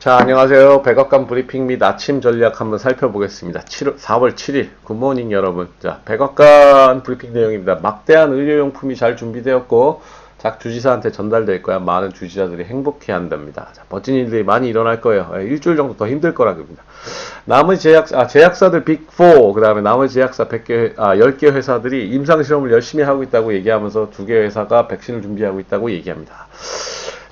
자, 안녕하세요. 백악관 브리핑 및 아침 전략 한번 살펴보겠습니다. 7월, 4월 7일, 굿모닝 여러분. 자, 백악관 브리핑 내용입니다. 막대한 의료용품이 잘 준비되었고, 작 주지사한테 전달될 거야. 많은 주지사들이 행복해 한답니다. 자, 멋진 일들이 많이 일어날 거예요. 예, 일주일 정도 더 힘들 거라 그럽니다. 나머지 제약, 아, 제약사들 빅4, 그 다음에 나머지 제약사 100개, 아, 10개 회사들이 임상실험을 열심히 하고 있다고 얘기하면서 두 개 회사가 백신을 준비하고 있다고 얘기합니다.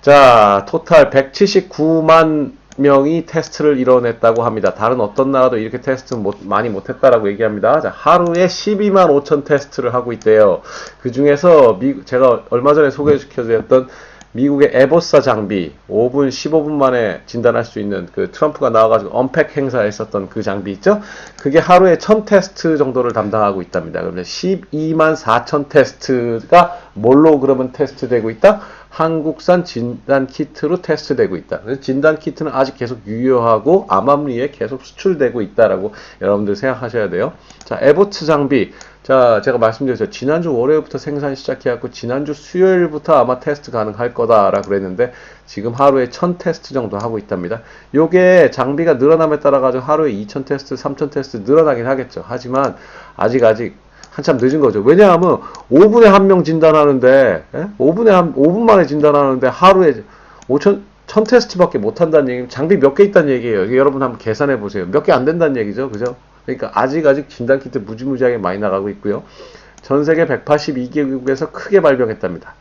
자, 토탈 179만 명이 테스트를 이뤄냈다고 합니다. 다른 어떤 나라도 이렇게 테스트 못, 많이 못했다라고 얘기합니다. 자, 하루에 12만 5천 테스트를 하고 있대요. 그 중에서 미, 제가 얼마 전에 소개시켜드렸던 미국의 에보사 장비 5분 15분 만에 진단할 수 있는 그 트럼프가 나와가지고 언팩 행사했었던 그 장비 있죠? 그게 하루에 1000 테스트 정도를 담당하고 있답니다. 그런데 12만 4천 테스트가 뭘로 그러면 테스트되고 있다? 한국산 진단 키트로 테스트되고 있다. 진단 키트는 아직 계속 유효하고 암암리에 계속 수출되고 있다라고 여러분들 생각하셔야 돼요. 자, 에보트 장비. 자, 제가 말씀드렸죠. 지난주 월요일부터 생산 시작해갖고 지난주 수요일부터 아마 테스트 가능할 거다라고 그랬는데 지금 하루에 1000 테스트 정도 하고 있답니다. 요게 장비가 늘어남에 따라 가지고 하루에 2000 테스트, 3000 테스트 늘어나긴 하겠죠. 하지만 아직 아직 한참 늦은 거죠. 왜냐하면 5분에 한 명 진단하는데 예? 5분에 한 5분 만에 진단하는데 하루에 5천 1000 테스트밖에 못 한다는 얘기면 장비 몇 개 있다는 얘기예요. 여러분 한번 계산해 보세요. 몇 개 안 된다는 얘기죠. 그죠? 그러니까 아직 아직 진단 키트 무지무지하게 많이 나가고 있고요. 전 세계 182개국에서 크게 발병했답니다.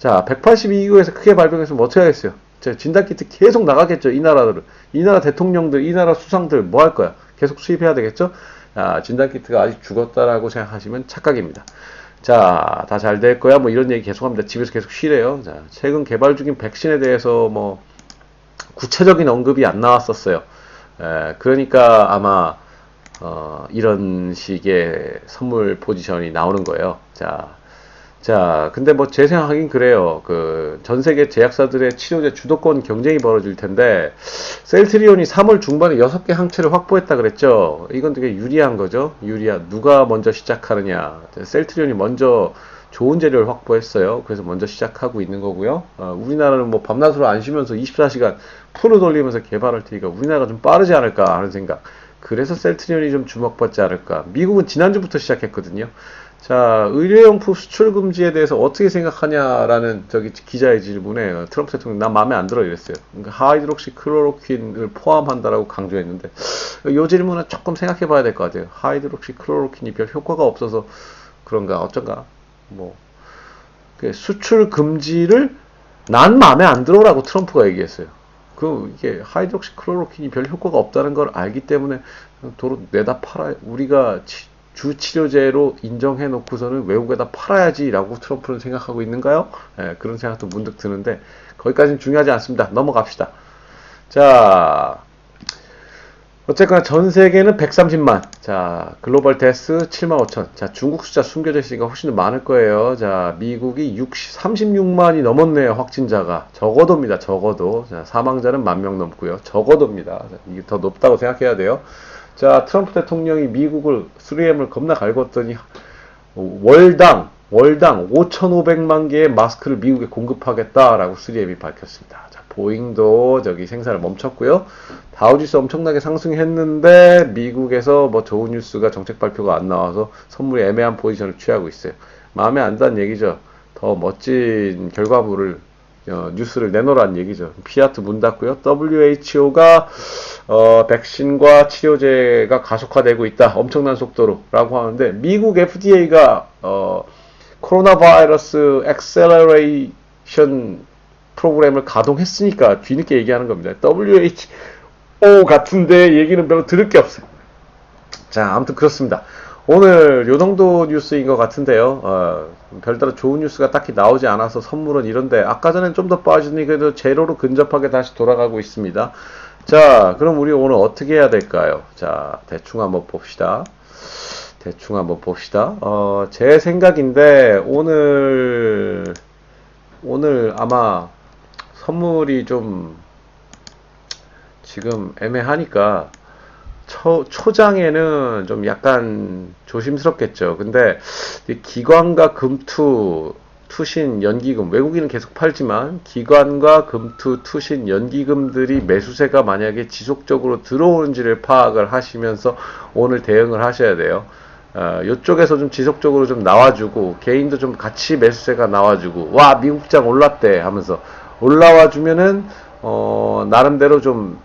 자, 182개국에서 크게 발병했으면 어떻게 하겠어요? 자, 진단 키트 계속 나가겠죠. 이 나라들은. 이 나라 대통령들, 이 나라 수상들 뭐 할 거야? 계속 수입해야 되겠죠? 아, 진단키트가 아직 죽었다라고 생각하시면 착각입니다. 자, 다 잘 될 거야. 뭐 이런 얘기 계속 합니다. 집에서 계속 쉬래요. 자, 최근 개발 중인 백신에 대해서 뭐 구체적인 언급이 안 나왔었어요. 에, 그러니까 아마 어, 이런 식의 선물 포지션이 나오는 거예요. 자, 자, 근데 뭐 제 생각하긴 그래요. 그 전 세계 제약사들의 치료제 주도권 경쟁이 벌어질 텐데 셀트리온이 3월 중반에 6개 항체를 확보했다 그랬죠. 이건 되게 유리한 거죠. 유리한 누가 먼저 시작하느냐. 셀트리온이 먼저 좋은 재료를 확보했어요. 그래서 먼저 시작하고 있는 거고요. 어, 우리나라는 뭐 밤낮으로 안 쉬면서 24시간 풀을 돌리면서 개발할 테니까 우리나라가 좀 빠르지 않을까 하는 생각. 그래서 셀트리온이 좀 주목받지 않을까. 미국은 지난주부터 시작했거든요. 자, 의료용품 수출 금지에 대해서 어떻게 생각하냐라는 저기 기자의 질문에 트럼프 대통령 난 마음에 안 들어 이랬어요. 그러니까 하이드록시 클로로퀸을 포함한다라고 강조했는데 이 질문은 조금 생각해 봐야 될 것 같아요. 하이드록시 클로로퀸이 별 효과가 없어서 그런가 어쩐가 뭐그 수출 금지를 난 마음에 안 들어라고 트럼프가 얘기했어요. 그 이게 하이드록시 클로로퀸이 별 효과가 없다는 걸 알기 때문에 도로 내다 팔아 우리가 치, 주 치료제로 인정해 놓고서는 외국에다 팔아야지라고 트럼프는 생각하고 있는가요? 예, 그런 생각도 문득 드는데 거기까지는 중요하지 않습니다. 넘어갑시다. 자, 어쨌거나 전 세계는 130만. 자, 글로벌 데스 7만 5천. 자, 중국 숫자 숨겨져 있으니까 훨씬 더 많을 거예요. 자, 미국이 60, 36만이 넘었네요. 확진자가. 적어도입니다. 적어도. 자, 사망자는 만 명 넘고요. 적어도입니다. 자, 이게 더 높다고 생각해야 돼요. 자, 트럼프 대통령이 미국을 3M을 겁나 갈궜더니 월당 월당 5,500만 개의 마스크를 미국에 공급하겠다라고 3M이 밝혔습니다. 자, 보잉도 저기 생산을 멈췄고요. 다우지수 엄청나게 상승했는데 미국에서 뭐 좋은 뉴스가 정책 발표가 안 나와서 선물이 애매한 포지션을 취하고 있어요. 마음에 안 든다는 얘기죠. 더 멋진 결과물을 어, 뉴스를 내놓으라는 얘기죠. 피아트 문 닫고요. WHO가 어, 백신과 치료제가 가속화되고 있다. 엄청난 속도로 라고 하는데 미국 FDA가 어, 코로나 바이러스 엑셀러레이션 프로그램을 가동했으니까 뒤늦게 얘기하는 겁니다. WHO 같은데 얘기는 별로 들을 게 없어요. 자, 아무튼 그렇습니다. 오늘 요 정도 뉴스인 것 같은데요. 어, 별다른 좋은 뉴스가 딱히 나오지 않아서 선물은 이런데 아까 전엔 좀 더 빠지니 그래도 제로로 근접하게 다시 돌아가고 있습니다. 자, 그럼 우리 오늘 어떻게 해야 될까요? 자, 대충 한번 봅시다. 대충 한번 봅시다. 어, 제 생각인데 오늘 오늘 아마 선물이 좀 지금 애매하니까 초, 초장에는 좀 약간 조심스럽겠죠. 근데 이 기관과 금투 투신, 연기금, 외국인은 계속 팔지만 기관과 금투, 투신, 연기금들이 매수세가 만약에 지속적으로 들어오는지를 파악을 하시면서 오늘 대응을 하셔야 돼요. 어, 이쪽에서 좀 지속적으로 좀 나와주고 개인도 좀 같이 매수세가 나와주고 와 미국장 올랐대 하면서 올라와 주면은 어, 나름대로 좀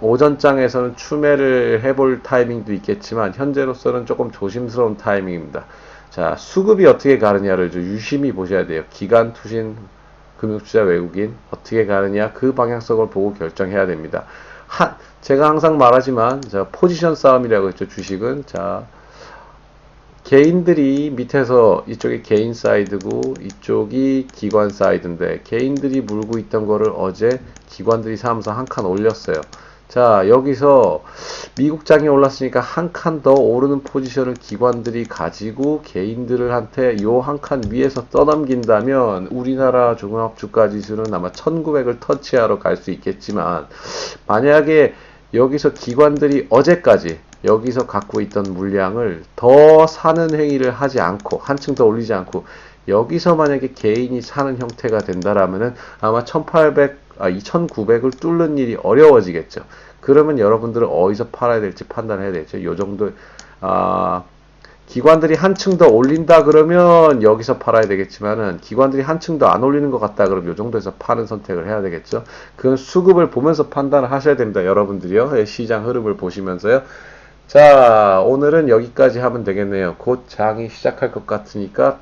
오전장에서는 추매를 해볼 타이밍도 있겠지만 현재로서는 조금 조심스러운 타이밍입니다. 자 수급이 어떻게 가느냐를 좀 유심히 보셔야 돼요. 기관 투신 금융투자 외국인 어떻게 가느냐 그 방향성을 보고 결정해야 됩니다. 한 제가 항상 말하지만 자 포지션 싸움이라고 했죠 주식은 자 개인들이 밑에서 이쪽이 개인 사이드고 이쪽이 기관 사이드인데 개인들이 물고 있던 거를 어제 기관들이 사면서 한 칸 올렸어요. 자 여기서 미국장이 올랐으니까 한 칸 더 오르는 포지션을 기관들이 가지고 개인들을 한테 요 한 칸 위에서 떠넘긴다면 우리나라 종합주가 지수는 아마 1900을 터치하러 갈 수 있겠지만 만약에 여기서 기관들이 어제까지 여기서 갖고 있던 물량을 더 사는 행위를 하지 않고 한층 더 올리지 않고 여기서 만약에 개인이 사는 형태가 된다라면은 아마 1800, 아, 2900을 뚫는 일이 어려워지겠죠. 그러면 여러분들은 어디서 팔아야 될지 판단해야 되죠. 요 정도, 아, 기관들이 한층 더 올린다 그러면 여기서 팔아야 되겠지만은 기관들이 한층 더 안 올리는 것 같다 그러면 요 정도에서 파는 선택을 해야 되겠죠. 그건 수급을 보면서 판단을 하셔야 됩니다. 여러분들이요. 예, 시장 흐름을 보시면서요. 자, 오늘은 여기까지 하면 되겠네요. 곧 장이 시작할 것 같으니까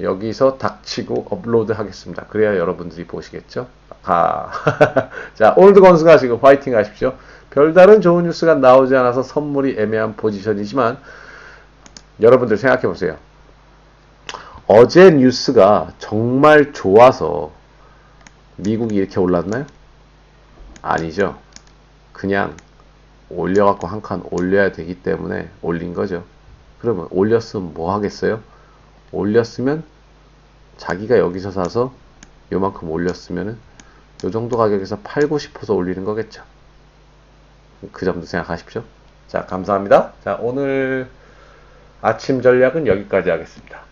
여기서 닥치고 업로드 하겠습니다. 그래야 여러분들이 보시겠죠? 아. 자, 오늘도 건승하시고 화이팅 하십시오. 별다른 좋은 뉴스가 나오지 않아서 선물이 애매한 포지션이지만 여러분들 생각해 보세요. 어제 뉴스가 정말 좋아서 미국이 이렇게 올랐나요? 아니죠. 그냥 올려갖고 한 칸 올려야 되기 때문에 올린 거죠. 그러면 올렸으면 뭐 하겠어요? 올렸으면 자기가 여기서 사서 요만큼 올렸으면은 요 정도 가격에서 팔고 싶어서 올리는 거겠죠. 그 점도 생각하십시오. 자, 감사합니다. 자, 오늘 아침 전략은 여기까지 하겠습니다.